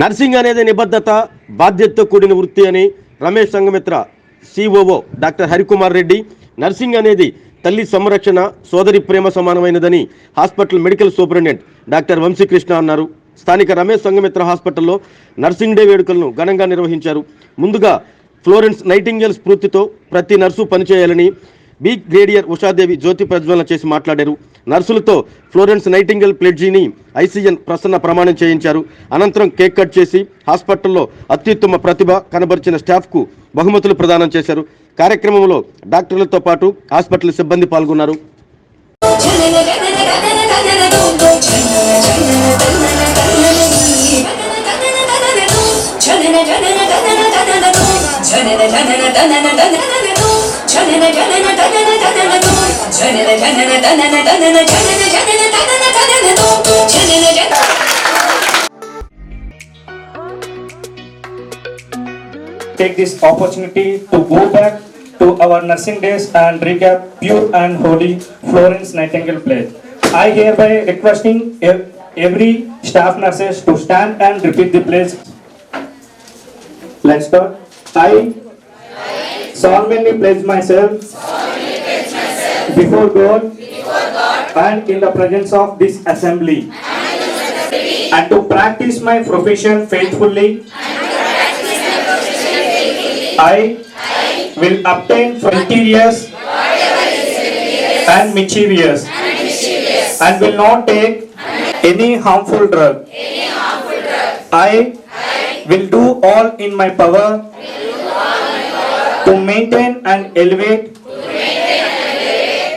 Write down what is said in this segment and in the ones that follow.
Nursing అనేది నిబద్ధత బాధ్యతతో కూడిన వృత్తి అని Ramesh Sangamitra COO doctor Harikumar Reddy. Nursing అనేది తల్లి సంరక్షణ సోదరి ప్రేమ సమానమైనదని hospital medical superintendent doctor Vamsikrishna అన్నారు. స్థానిక రమేష్ సంగమిత్ర హాస్పిటల్లో నర్సింగ్ డే వేడుకలను ఘనంగా నిర్వహించారు. ముందుగా ఫ్లోరెన్స్ నైటింగేల్ స్ఫూర్తితో ప్రతి నర్సు పనిచేయాలని బి గ్రేడియర్ ఉషాదేవి జ్యోతి ప్రజ్వలన చేసి మాట్లాడారు నర్సులతో ఫ్లోరెన్స్ నైటింగల్ ప్లెడ్జీని ఐసీఎన్ ప్రసన్న ప్రమాణం చేయించారు అనంతరం కేక్ కట్ చేసి హాస్పిటల్లో అత్యుత్తమ ప్రతిభ కనబరిచిన స్టాఫ్కు బహుమతులు ప్రదానం చేశారు కార్యక్రమంలో డాక్టర్లతో పాటు హాస్పిటల్ సిబ్బంది పాల్గొన్నారు జనన జనన జనన జనన Take this opportunity to go back to our nursing days and recap pure and holy Florence Nightingale pledge. I hereby requesting every staff nurses to stand and repeat the pledge. Let's start. I solemnly pledge myself before God and in the presence of this assembly and to practice my profession faithfully I will obtain fructious and mischievous and will not take any harmful drug. I will do all in my power to maintain and elevate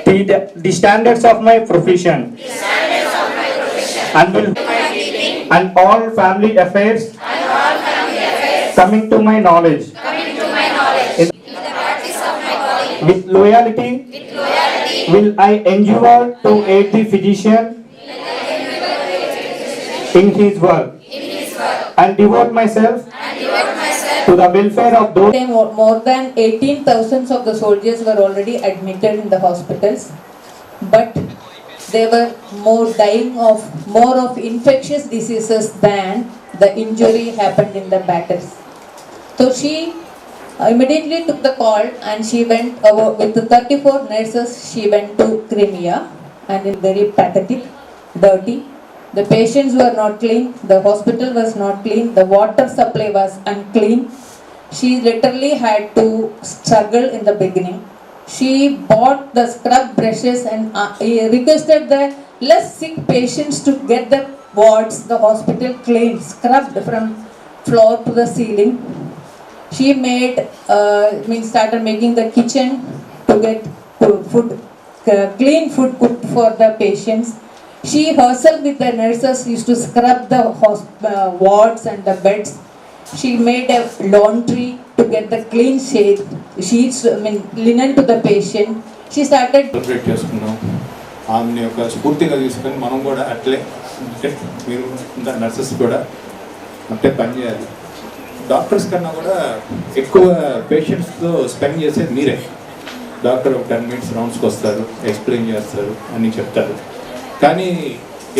the, the standards of my profession. And will and all family affairs coming to my knowledge. With loyalty, will I endeavor to aid the physician in his work and devote myself to the welfare of those more than 18,000 of the soldiers were already admitted in the hospitals, but they were more dying of more of infectious diseases than the injury happened in the battles. So she uh, immediately took the call and she went over with the 34 nurses. She went to Crimea and in very pathetic, dirty. The patients were not clean, the hospital was not clean, the water supply was unclean. She literally had to struggle in the beginning. She bought the scrub brushes and uh, requested the less sick patients to get the wards, the hospital clean, scrubbed from floor to the ceiling. She made, uh, started making the kitchen to get food, uh, clean food cooked for the patients. She herself with the nurses used to scrub the hosp- uh, wards and the beds. She made a laundry to get the clean sheet, sheets, I mean, linen to the patient. She started celebrate చేసుకున్నాం ఆమెని ఒక స్ఫూర్తిగా తీసుకొని మనం కూడా అట్లే అంటే మీరు ఇంకా నర్సెస్ కూడా అంటే పనిచేయాలి డాక్టర్స్ కన్నా కూడా ఎక్కువ పేషెంట్స్తో స్పెండ్ చేసేది మీరే డాక్టర్ ఒక టెన్ మినిట్స్ రౌండ్స్కి వస్తారు ఎక్స్ప్లెయిన్ చేస్తారు అన్నీ చెప్తారు కానీ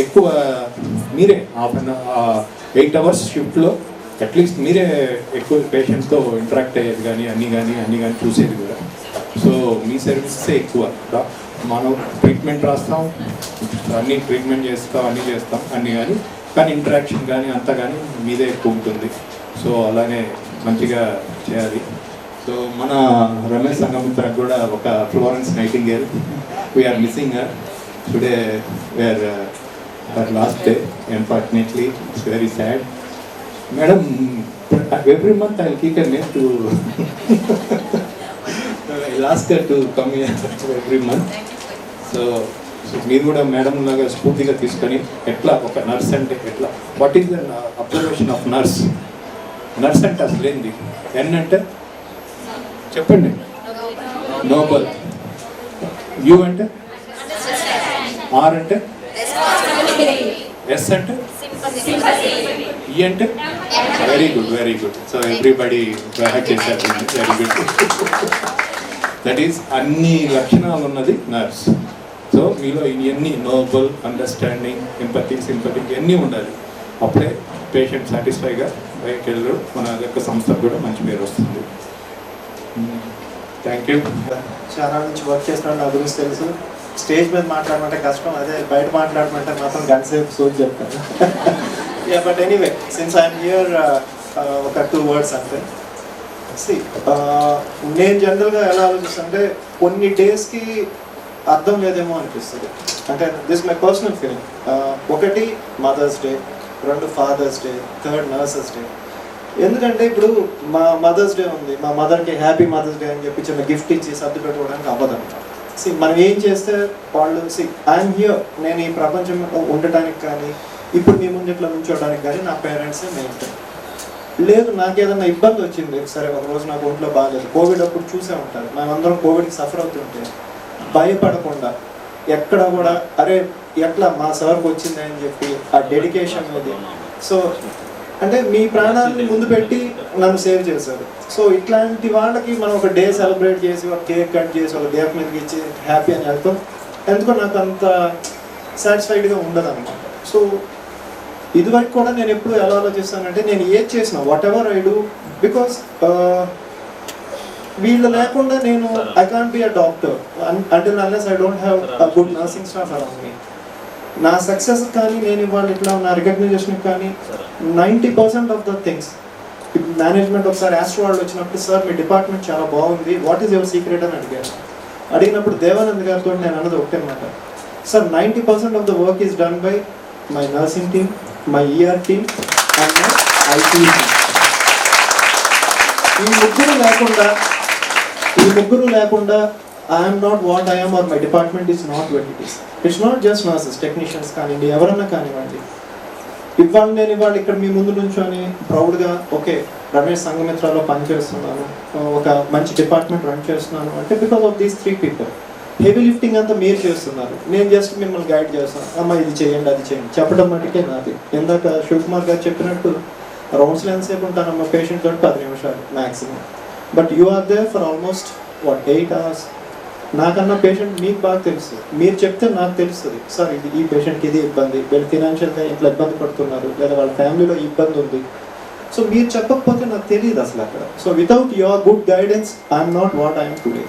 ఎక్కువ మీరే హాఫ్ అన్ ఎయిట్ అవర్స్ షిఫ్ట్లో అట్లీస్ట్ మీరే ఎక్కువ పేషెంట్స్తో ఇంటరాక్ట్ అయ్యేది కానీ అన్నీ కానీ అన్నీ కానీ చూసేది కూడా. సో మీ సర్వీసెసే ఎక్కువ. మనం ట్రీట్మెంట్ రాస్తాం అన్నీ ట్రీట్మెంట్ చేస్తాం అన్నీ చేస్తాం అన్నీ కానీ కానీ ఇంటరాక్షన్ కానీ అంతా కానీ మీదే ఎక్కువ ఉంటుంది. సో అలానే మంచిగా చేయాలి. సో మన రమేష్ సంగమిత్రకు కూడా ఒక Florence Nightingale we're missing today where her last day unfortunately it's very sad madam every month I kick a name to last to come every month so so మీరు కూడా మేడం లాగా స్ఫూర్తిగా తీసుకొని ఎట్లా ఒక నర్స్ అంటే ఎట్లా? What is the observation of nurse nurse అంటే అసలు ఏంది? ఎన్ అంటే? చెప్పండి. నోబల్ యూ అంటే? ఆర్ అంటే? ఎస్ అంటే? ఈ అంటే? Very good very good so everybody చేశారు వెరీ గుడ్ దట్ ఈస్ అన్ని లక్షణాలు ఉన్నది నర్స్ సో మీలో ఇవన్నీ నోబుల్ అండర్స్టాండింగ్ ఎంపతి సింపతి ఇవన్నీ ఉండాలి. అప్పుడే పేషెంట్ సాటిస్ఫైగా బయటకు వెళ్ళరు. మన యొక్క సంస్థకు కూడా మంచి పేరు వస్తుంది. Hmm. థ్యాంక్ యూ చాలా నుంచి వర్క్ చేస్తున్నాడు. నా గురించి తెలుసు. స్టేజ్ మీద మాట్లాడమంటే కష్టం అదే బయట మాట్లాడమంటే మాత్రం గంట సేపు సోచి చెప్తాను yeah but anyway since I'm here ఒక టూ వర్డ్స్ అంతే. Uh, నేను జనరల్గా ఎలా ఆలోచిస్తుంటే కొన్ని డేస్కి అర్థం లేదేమో అనిపిస్తుంది. అంటే దిస్ మై పర్సనల్ ఫీలింగ్ ఒకటి మదర్స్ డే రెండు father's day third nurses day ఎందుకంటే ఇప్పుడు మా మదర్స్ డే ఉంది. మా మదర్కి హ్యాపీ మదర్స్ డే అని చెప్పి చిన్న గిఫ్ట్ ఇచ్చి సర్ది పెట్టుకోవడానికి అవ్వదన్నమాట. సి మనం ఏం చేస్తే వాళ్ళు సి ఐఎమ్ హియర్ నేను ఈ ప్రపంచంలో ఉండటానికి కానీ ఇప్పుడు మీ ముంగిట్లో ఉంచోడానికి కానీ నా పేరెంట్స్ మెయిన్ లేదు నాకు ఏదైనా ఇబ్బంది వచ్చింది సరే ఒక రోజు నాకు ఒంట్లో బాగాలేదు కోవిడ్ అప్పుడు చూసే ఉంటారు. మేమందరం కోవిడ్కి సఫర్ అవుతుంటే భయపడకుండా ఎక్కడ కూడా అరే ఎట్లా మా సార్కి వచ్చింది అని చెప్పి ఆ డెడికేషన్ అది సో అంటే మీ ప్రాణాన్ని ముందు పెట్టి నన్ను సేవ్ చేశారు. సో ఇట్లాంటి వాళ్ళకి మనం ఒక డే సెలబ్రేట్ చేసి ఒక కేక్ కట్ చేసి ఒక దేవ మీదకి ఇచ్చి హ్యాపీ అని వెళ్తాం. ఎందుకో నాకు అంత సాటిస్ఫైడ్గా ఉండదు అనమాట సో ఇదివరకు కూడా నేను ఎప్పుడు ఎలా ఆలోచిస్తానంటే నేను ఏది చేసిన whatever I do because వీళ్ళు లేకుండా నేను I can't be a doctor until unless I don't have a good nursing staff around me నా సక్సెస్ కానీ నేను ఇవాళ ఇట్లా నా రికగ్నైజేషన్ కానీ ninety percent of the things management ఒకసారి ఆస్ట్రో వాళ్ళు వచ్చినప్పుడు సార్ మీ డిపార్ట్మెంట్ చాలా బాగుంది. వాట్ ఈస్ యువర్ సీక్రెట్ అని అడిగారు. అడిగినప్పుడు దేవానంద్ గారితో నేను అన్నది ఒకటే అనమాట sir ninety percent of the work is done by my nursing team my ER team and my IT ఈ ముగ్గురు లేకుండా ఈ ముగ్గురు లేకుండా I'm not what I'm or my department is not what it is it's not just nurses technicians కానివ్వండి ఎవరన్నా కానివ్వండి. ఇవ్వండి నేను ఇవాళ ఇక్కడ మీ ముందు నుంచొని ప్రౌడ్గా ఓకే రమేష్ సంఘమిత్రాలో పనిచేస్తున్నాను ఒక మంచి డిపార్ట్మెంట్ రన్ చేస్తున్నాను. అంటే because of these three people heavy lifting అంతా మీరు చేస్తున్నారు. నేను జస్ట్ మిమ్మల్ని గైడ్ చేస్తాను. అమ్మ ఇది చేయండి అది చేయండి. చెప్పడం మటుకే నాది. ఇందాక శివకుమార్ గారు చెప్పినట్టు రౌండ్స్లో ఎంతసేపు అమ్మ పేషెంట్ తోటి పది నిమిషాలు maximum but you are there for almost what eight hours నాకన్నా పేషెంట్ మీకు బాగా తెలుసు. మీరు చెప్తే నాకు తెలుస్తుంది. సార్ ఇది ఈ పేషెంట్కి ఇది ఇబ్బంది. వీళ్ళు ఫినాన్షియల్గా ఇట్లా ఇబ్బంది పడుతున్నారు. లేదా వాళ్ళ ఫ్యామిలీలో ఇబ్బంది ఉంది. సో మీరు చెప్పకపోతే నాకు తెలియదు అసలు అక్కడ. So without your good guidance I'm not what I'm today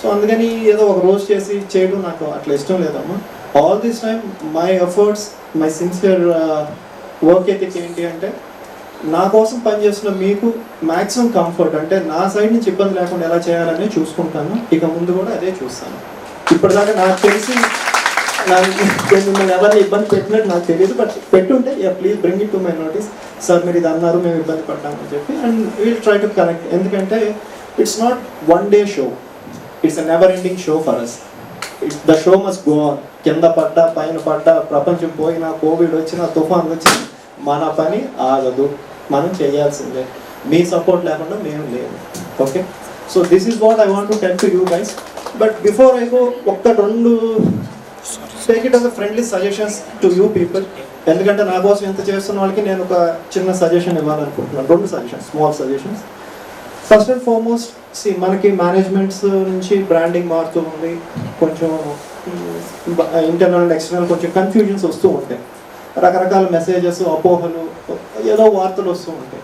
so అందుకని ఏదో ఒక రోజు చేసి చేయడం నాకు అట్లా ఇష్టం లేదమ్మా. All this time my efforts my sincere work ethic ఏంటి అంటే నా కోసం పనిచేస్తున్న మీకు మ్యాక్సిమం కంఫర్ట్ అంటే నా సైడ్ నుంచి ఇబ్బంది లేకుండా ఎలా చేయాలని చూసుకుంటాను. ఇక ముందు కూడా అదే చూస్తాను. ఇప్పటిదాకా నాకు తెలిసి నాకు నేను మిమ్మల్ని ఎవరిని ఇబ్బంది పెట్టినట్టు నాకు తెలియదు. బట్ పెట్టుంటే yeah please bring it to my notice sir మీరు ఇది అన్నారు మేము ఇబ్బంది పడ్డామని చెప్పి and we'll try to connect ఎందుకంటే it's not one day show it's a never ending show for us the show must go on కింద పడ్డా పైన పడ్డా ప్రపంచం పోయినా కోవిడ్ వచ్చినా తుఫాన్ వచ్చినా మన పని ఆగదు. మనం చేయాల్సిందే. మీ సపోర్ట్ లేకుండా మేము లేము. Okay so this is what I want to tell to you guys but before I go ఒక్క రెండు take it as friendly suggestions to you people ఎందుకంటే నా కోసం ఎంత చేస్తున్న వాళ్ళకి నేను ఒక చిన్న సజెషన్ ఇవ్వాలనుకుంటున్నాను. రెండు suggestions small suggestions first and foremost see మనకి మేనేజ్మెంట్స్ నుంచి బ్రాండింగ్ మారుతూ ఉంది. కొంచెం ఇంటర్నల్ అండ్ ఎక్స్టర్నల్ కొంచెం కన్ఫ్యూజన్స్ వస్తూ ఉంటాయి. రకరకాల మెసేజెస్ అపోహలు ఏదో వార్తలు వస్తూ ఉంటాయి.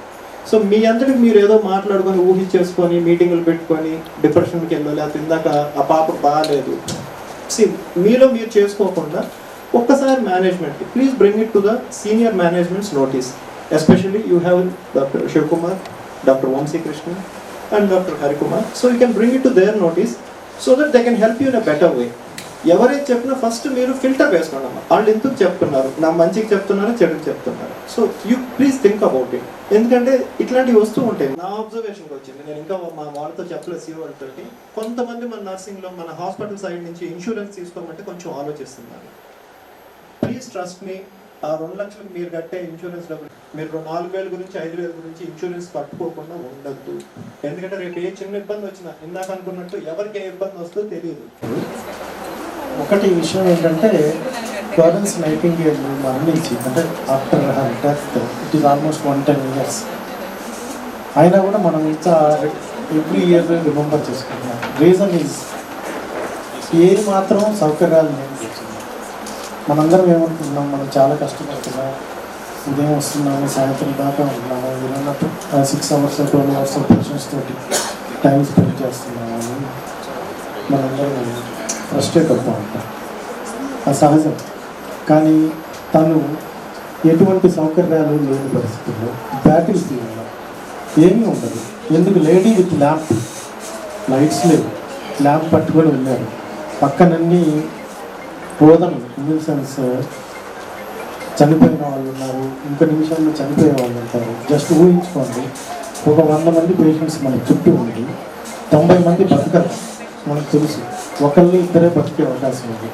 సో మీ అందరికి మీరు ఏదో మాట్లాడుకొని ఊహించేసుకొని మీటింగులు పెట్టుకొని డిప్రెషన్కి వెళ్ళో లేకపోతే ఇందాక ఆ పాప బాగాలేదు. సి మీలో మీరు చేసుకోకుండా ఒక్కసారి మేనేజ్మెంట్కి please bring it to the senior management's notice especially you have doctor Shivakumar doctor Vamsikrishna and doctor Harikumar so you can bring it to their notice so that they can help you in a better way ఎవరైతే చెప్పినా first మీరు filter వేసుకోండి అమ్మా. వాళ్ళు ఎందుకు చెప్తున్నారు? నా మంచికి చెప్తున్నారా చెడుకు చెప్తున్నారు? So you please think about it ఎందుకంటే ఇట్లాంటివి వస్తూ ఉంటాయి. నా అబ్జర్వేషన్కి వచ్చింది. నేను ఇంకా మా వాళ్ళతో చెప్పలేదు సీఓ వాళ్ళతోటి. కొంతమంది మన నర్సింగ్లో మన హాస్పిటల్ సైడ్ నుంచి ఇన్సూరెన్స్ తీసుకోమంటే కొంచెం ఆలోచిస్తున్నారు. ప్లీజ్ ట్రస్ట్ మీ ఆ రెండు లక్షలకు మీరు కట్టే ఇన్సూరెన్స్ డబ్బులు మీరు నాలుగు వేల గురించి ఐదు వేల గురించి ఇన్సూరెన్స్ కట్టుకోకుండా ఉండద్దు. ఎందుకంటే రేపు ఏ చిన్న ఇబ్బంది వచ్చినా ఇందాక అనుకున్నట్టు ఎవరికి ఏ ఇబ్బంది వస్తుందో తెలియదు. ఒకటి విషయం ఏంటంటే ఫ్లోరెన్స్ నైటింగేల్ మరణించి అంటే after her death it is almost one ten years అయినా కూడా మనం ఇంకా ఎవ్రీ ఇయర్ రిమెంబర్ చేసుకుంటున్నాం. రీజన్ ఈజ్ ఏది మాత్రం సౌకర్యాలు లేవు. మనందరం ఏమనుకుంటున్నాం? మనం చాలా కష్టపడుతున్నాం. ఉదయం వస్తున్నాము సాయంత్రం దాకా ఉంటున్నాము మీరు six hours twelve hours patients తోటి టైం స్పెండ్ చేస్తున్నాము అని మనందరం ఫ్రస్ట్రేట్ అవుతూ ఉంటాం ఆ సహజం. కానీ తను ఎటువంటి సౌకర్యాలు లేని పరిస్థితుల్లో బ్యాటిల్ ఫీల్డ్లో ఏమీ ఉండదు. ఎందుకు? Lady with lamp. లైట్స్ లేవు. ల్యాంప్ పట్టుకొని వెళ్ళారు పక్కనన్నీ బోధన ఇన్ సెన్స్ చనిపోయిన వాళ్ళు ఉన్నారు. ఇంక నిమిషాల్లో చనిపోయే వాళ్ళు ఉంటారు. జస్ట్ ఊహించుకోండి. ఒక వంద మంది పేషెంట్స్ మన చుట్టూ ఉండి తొంభై మంది బతకరు. మనకు తెలుసు. ఒకళ్ళు ఇద్దరే బతికే అవకాశం ఉంది.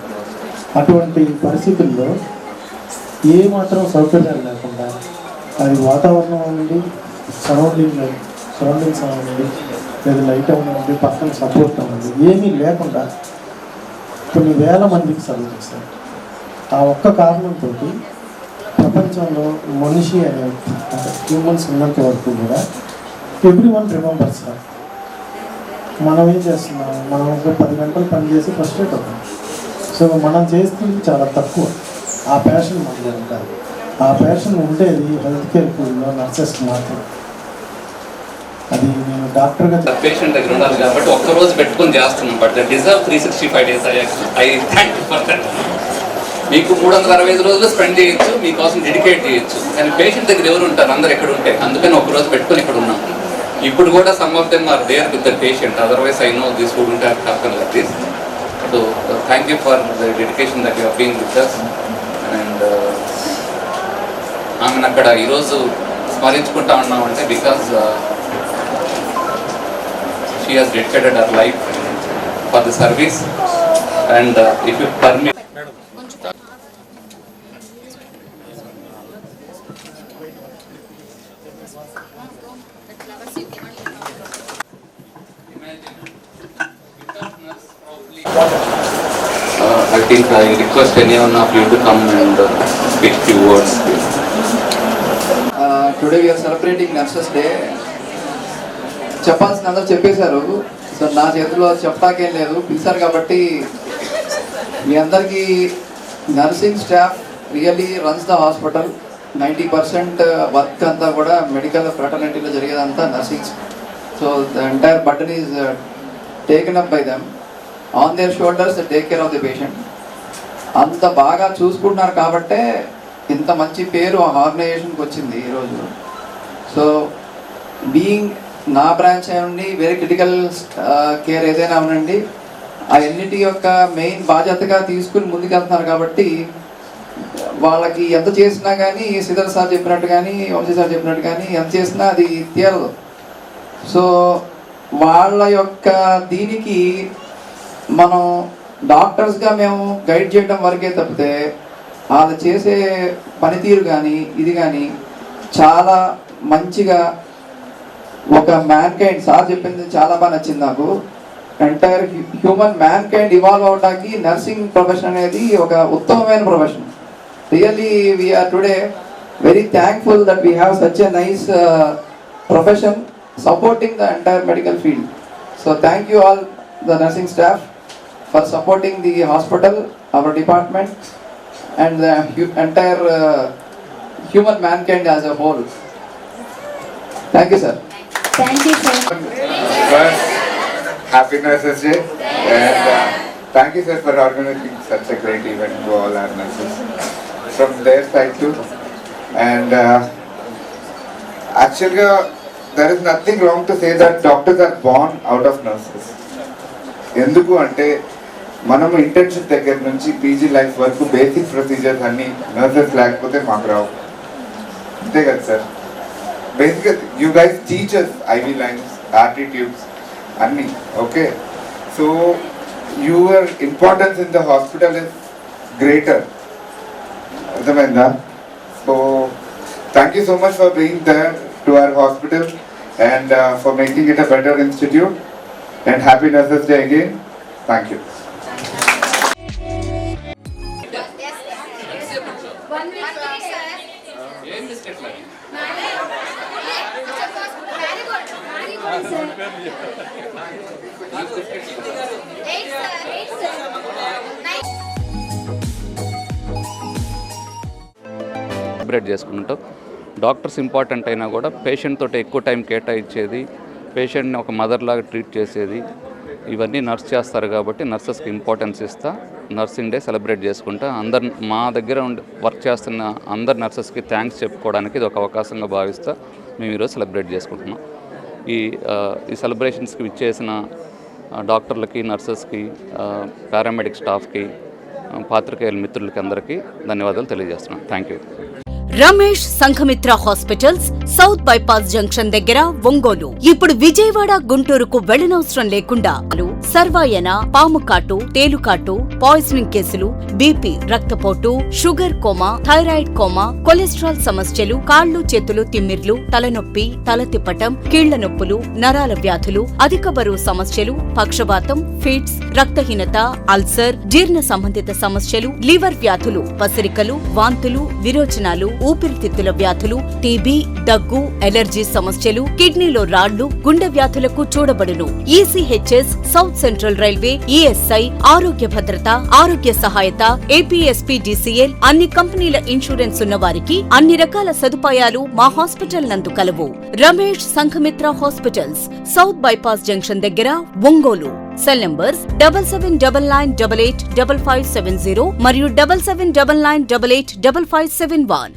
అటువంటి పరిస్థితుల్లో ఏ మాత్రం సౌకర్యాలు లేకుండా అది వాతావరణం అవ్వండి సరౌండింగ్ సరౌండింగ్స్ అవ్వండి లేదా లైట్ అవ్వండి పక్కన సపోర్ట్ అవ్వండి ఏమీ లేకుండా కొన్ని వేల మందికి సర్వ్ చేస్తారు. ఆ ఒక్క కారణంతో ప్రపంచంలో మనిషి అనే అంటే హ్యూమన్స్ ఉన్నంత వరకు కూడా ఎవ్రీ వన్ రిమెంబర్స్ మనం ఏం చేస్తున్నాం? మనం ఒక పది గంటలు పని చేసి ఫ్రస్ట్రేట్ అవుతాం సో మనం చేస్తుంది చాలా తక్కువ. ఆ ప్యాషన్ మనకి ఉండాలి ఆ ప్యాషన్ ఉండేది హెల్త్ కేర్ ఫీల్డ్లో నర్సెస్కి మాత్రం. అది నేను డాక్టర్గా పేషెంట్ దగ్గర ఉండాలి కాబట్టి ఒక్క రోజు పెట్టుకొని చేస్తున్నాం. But the deserve three sixty five days I thank you for that మీకు మూడు వందల అరవై ఐదు రోజులు స్పెండ్ చేయొచ్చు. మీకోసం డెడికేట్ చేయొచ్చు. కానీ పేషెంట్ దగ్గర ఎవరు ఉంటారు? అందరు ఎక్కడ ఉంటే. అందుకని ఒక రోజు పెట్టుకొని ఇక్కడ ఉన్నాం. ఇప్పుడు కూడా some of them are there with the patient otherwise I know this wouldn't have happen like this so thank you for the dedication that you been with us and ఆమెను అక్కడ ఈరోజు స్మరించుకుంటా ఉన్నామంటే because she has dedicated our life for the service and if you permit 13th, I request anyone of you to come and uh, speak few words. Uh, today we are celebrating చెప్పాల్సిన అందరూ చెప్పేశారు. So నా చేతిలో చెప్పాకేం లేదు. పిలిచారు కాబట్టి మీ అందరికీ nursing staff really runs the hospital. Ninety percent work అంతా కూడా మెడికల్ ఫ్రాటర్నిటీలో జరిగేదంతా nursing so the entire burden is taken up by them on their shoulders take care of the patient అంత బాగా చూసుకుంటున్నారు కాబట్టే ఇంత మంచి పేరు ఆ ఆర్గనైజేషన్కి వచ్చింది ఈరోజు సో బీయింగ్ నా బ్రాంచ్ అవ్వండి వెరీ క్రిటికల్ కేర్ ఏదైనా ఉండండి ఆ ఎన్నిటి యొక్క మెయిన్ బాధ్యతగా తీసుకుని ముందుకెళ్తున్నారు కాబట్టి వాళ్ళకి ఎంత చేసినా కానీ శ్రీధర్ సార్ చెప్పినట్టు కానీ వంశీ సార్ చెప్పినట్టు కానీ ఎంత చేసినా అది తీరదు. సో వాళ్ళ యొక్క దీనికి మనం డాక్టర్స్గా మేము గైడ్ చేయడం వరకే తప్పితే వాళ్ళు చేసే పనితీరు కానీ ఇది కానీ చాలా మంచిగా ఒక మ్యాన్ కైండ్ సార్ చెప్పింది చాలా బాగా నచ్చింది నాకు. Entire human mankind evolve అవడానికి నర్సింగ్ ప్రొఫెషన్ అనేది ఒక ఉత్తమమైన profession really we are today very thankful that we have such a nice profession supporting the entire medical field so thank you all the nursing staff for supporting the hospital, our department, and the entire uh, human mankind as a whole. Thank you, sir. Thank you, sir. First, happy Nurses Day and uh, thank you sir for organizing such a great event to all our nurses from their side too. And uh, actually, uh, there is nothing wrong to say that doctors are born out of nurses. ఎందుకు అంటే మనము internship దగ్గర నుంచి PG life వరకు basic procedures అన్ని nurses లేకపోతే మాకు రావు. అంతే కదా సార్? బేసిక్గా you guys teachers IV lines RT tubes అన్నీ okay? So your importance in the hospital is greater అర్థమైందా? So thank you so much for being there to our hospital and for making it a better institute and happy nurses day again thank you celebrate చేసుకుంటాం. Doctors important అయినా కూడా patient తోటి ఎక్కువ time కేటాయించేది పేషెంట్ని ఒక mother లాగా treat చేసేది ఇవన్నీ నర్స్ చేస్తారు కాబట్టి నర్సెస్కి ఇంపార్టెన్స్ ఇస్తా. నర్సింగ్ డే సెలబ్రేట్ చేసుకుంటా. అందరు మా దగ్గర ఉండి వర్క్ చేస్తున్న అందరు నర్సెస్కి థ్యాంక్స్ చెప్పుకోవడానికి ఇది ఒక అవకాశంగా భావిస్తా. మేము ఈరోజు సెలబ్రేట్ చేసుకుంటున్నాం. ఈ ఈ సెలబ్రేషన్స్కి ఇచ్చేసిన డాక్టర్లకి నర్సెస్కి పారామెడిక్ స్టాఫ్కి పాత్రికేయుల మిత్రులకి అందరికీ ధన్యవాదాలు తెలియజేస్తున్నాను. Thank you. Ramesh Sanghamitra hospitals south bypass junction దగ్గర ఒంగోలు. ఇప్పుడు విజయవాడ గుంటూరుకు వెళ్ళనవసరం లేకుండా సర్వాయన పాముకాటు తేలుకాటు పాయిజనింగ్ కేసులు బీపీ రక్తపోటు sugar coma thyroid coma cholesterol సమస్యలు కాళ్ళు చేతులు తిమ్మిర్లు తలనొప్పి తల తిప్పటం కీళ్ళ నొప్పులు నరాల వ్యాధులు అధిక బరువు సమస్యలు పక్షపాతం ఫిట్స్ రక్తహీనత అల్సర్ జీర్ణ సంబంధిత సమస్యలు లివర్ వ్యాధులు పసిరికలు వాంతులు విరోచనాలు ఊపిరితిత్తుల వ్యాధులు టీబీ దగ్గు ఎలర్జీ సమస్యలు కిడ్నీలో రాళ్ళు గుండె వ్యాధులకు చూడబడును. ECHS south central railway ESI ఆరోగ్య భద్రత ఆరోగ్య సహాయత ఏపీఎస్పీడీసీఎల్ అన్ని కంపెనీల ఇన్సూరెన్స్ ఉన్న వారికి అన్ని రకాల సదుపాయాలు మా హాస్పిటల్ నందు కలవు. Ramesh Sanghamitra hospitals south bypass junction దగ్గర Ongole. Cell numbers double seven double nine double eight double five seven zero మరియు double seven double nine double eight double five seven one.